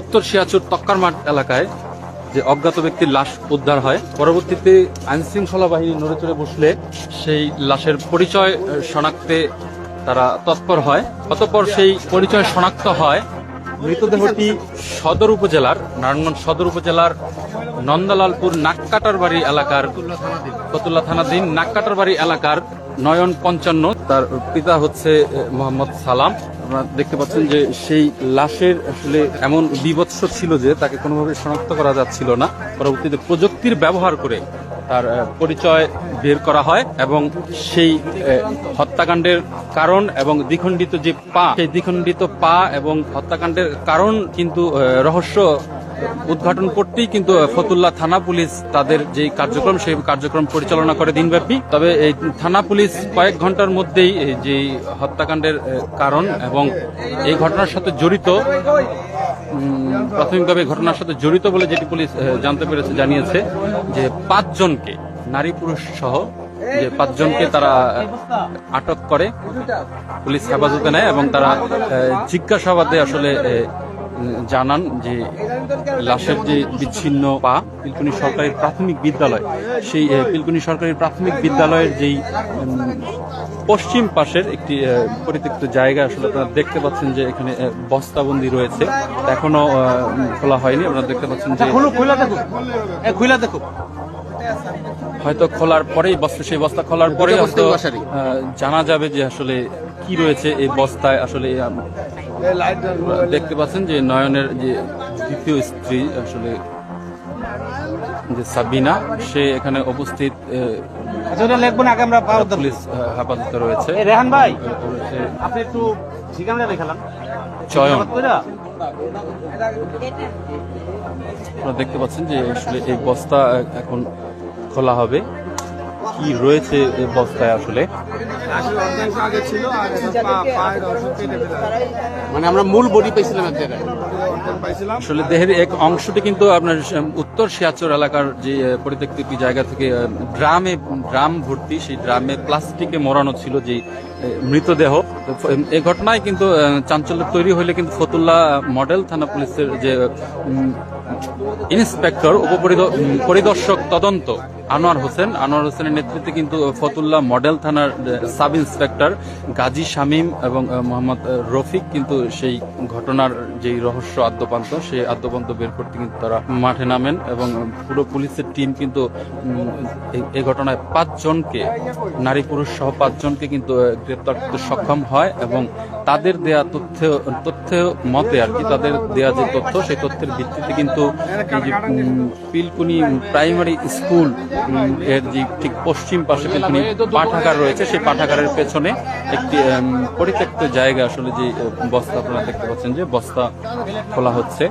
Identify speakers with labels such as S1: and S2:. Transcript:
S1: উত্তর সিয়াচুর তক্কারমাঠ এলাকায় যে অজ্ঞাত ব্যক্তির লাশ উদ্ধার হয়, পরবর্তীতে আইন শৃঙ্খলা বাহিনী নড়ে চড়ে বসলে সেই লাশের পরিচয় শনাক্তে তারা তৎপর হয়। অতঃপর সেই পরিচয় শনাক্ত হয় মৃতদেহটি সদর উপজেলার, নারায়ণগঞ্জ সদর উপজেলার নন্দলালপুর নাককাটার বাড়ি এলাকার ফতুল্লা থানাধীন নাককাটার বাড়ি এলাকার নয়ন পঞ্চান্ন। তার পিতা হচ্ছে মোহাম্মদ সালাম। আপনারা দেখতে পাচ্ছেন যে সেই লাশের আসলে এমন বিভৎস ছিল যে তাকে কোনোভাবে শনাক্ত করা যাচ্ছিল না। পরবর্তীতে প্রযুক্তির ব্যবহার করে তার পরিচয় বের করা হয় এবং সেই হত্যাকাণ্ডের কারণ এবং দ্বিখণ্ডিত যে পা, সেই দ্বিখণ্ডিত পা এবং হত্যাকাণ্ডের কারণ কিন্তু রহস্য উদ্ঘাটন করতেই কিন্তু ফতুল্লা থানা পুলিশ তাদের যে কার্যক্রম, সেই কার্যক্রম পরিচালনা করে দিনব্যাপী। তবে এই থানা পুলিশ কয়েক ঘণ্টার মধ্যেই যে হত্যাকাণ্ডের কারণ এবং এই ঘটনার সাথে জড়িত প্রাথমিকভাবে ঘটনার সাথে জড়িত বলে যেটি পুলিশ জানতে পেরেছে, জানিয়েছে যে পাঁচজনকে, নারী পুরুষ সহ যে পাঁচজনকে তারা আটক করে, পুলিশ হেফাজতে নেয় এবং তারা জিজ্ঞাসাবাদে আসলে জানান যে লাশের যে বিচ্ছিন্ন পা পিলকুনি সরকারি প্রাথমিক বিদ্যালয় সেই পিলকুনি সরকারি প্রাথমিক বিদ্যালয়ের যেই পশ্চিম পাশের একটি পরিত্যক্ত জায়গা আসলে আপনারা দেখতে পাচ্ছেন যে এখানে বস্তাবন্দি রয়েছে। এখনও খোলা হয়নি। আপনারা দেখতে পাচ্ছেন যে
S2: খুলো দেখো।
S1: হয়তো খোলার পরেই বস্তা সেই বস্তা খোলার
S2: পরেই
S1: হয়তো জানা যাবে যে আসলে কি রয়েছে এই বস্তায়। আসলে দেখতে পাচ্ছেন যে নয়নের যে দ্বিতীয় স্ত্রী আসলে যে সাবিনা সে এখানে উপস্থিত
S2: আচ্ছা ওটা লিখব না আমরা
S1: পুলিশ হেফাজতে রয়েছে।
S2: রেহান ভাই আপনি একটু ঠিকানা দেখালাম।
S1: চয়ন। আপনারা দেখতে পাচ্ছেন যে আসলে এই বস্তা এখন খোলা হবে। কি রয়েছে বস্তায় আসলে?
S2: মানে আমরা মূল বডি পাইছিলাম এক জায়গায়।
S1: আসলে দেহের এক অংশটি কিন্তু আপনার উত্তর সিয়াচর এলাকার যে পরিত্যক্ত একটি জায়গা থেকে ড্রামে ড্রাম ভর্তি সেই ড্রামে প্লাস্টিকে মোড়ানো ছিল যে মৃতদেহ। এই ঘটনায় কিন্তু চাঞ্চল্য তৈরি হলে কিন্তু ফতুল্লা মডেল থানা পুলিশের যে ইন্সপেক্টর উপপরিদ- পরিদর্শক তদন্ত আনোয়ার হোসেন। আনোয়ার হোসেনের নেতৃত্বে কিন্তু ফতুল্লা মডেল থানার সাব ইন্সপেক্টর গাজী শামীম এবং মোহাম্মদ রফিক কিন্তু সেই ঘটনার যেই রহস্য আদ্যপান্ত, সেই আদ্যপান্ত বের করতে কিন্তু তারা মাঠে নামেন এবং পুরো পুলিশের টিম কিন্তু এই- ঘটনায় পাঁচজনকে, নারী পুরুষ সহ পাঁচজনকে কিন্তু গ্রেপ্তার করতে সক্ষম হয় এবং তাদের দেয়া তথ্য তথ্য মতে আর কি, তাদের দেয়া যে তথ্য, সেই তথ্যের ভিত্তিতে কিন্তু পিলকুনি প্রাইমারি স্কুল এর যে ঠিক পশ্চিম পাশে পেছনে পাঠাগার রয়েছে, সেই পাঠাগারের পেছনে একটি পরিত্যক্ত জায়গা আসলে যে বস্তা আপনারা দেখতে পাচ্ছেন যে বস্তা খোলা হচ্ছে।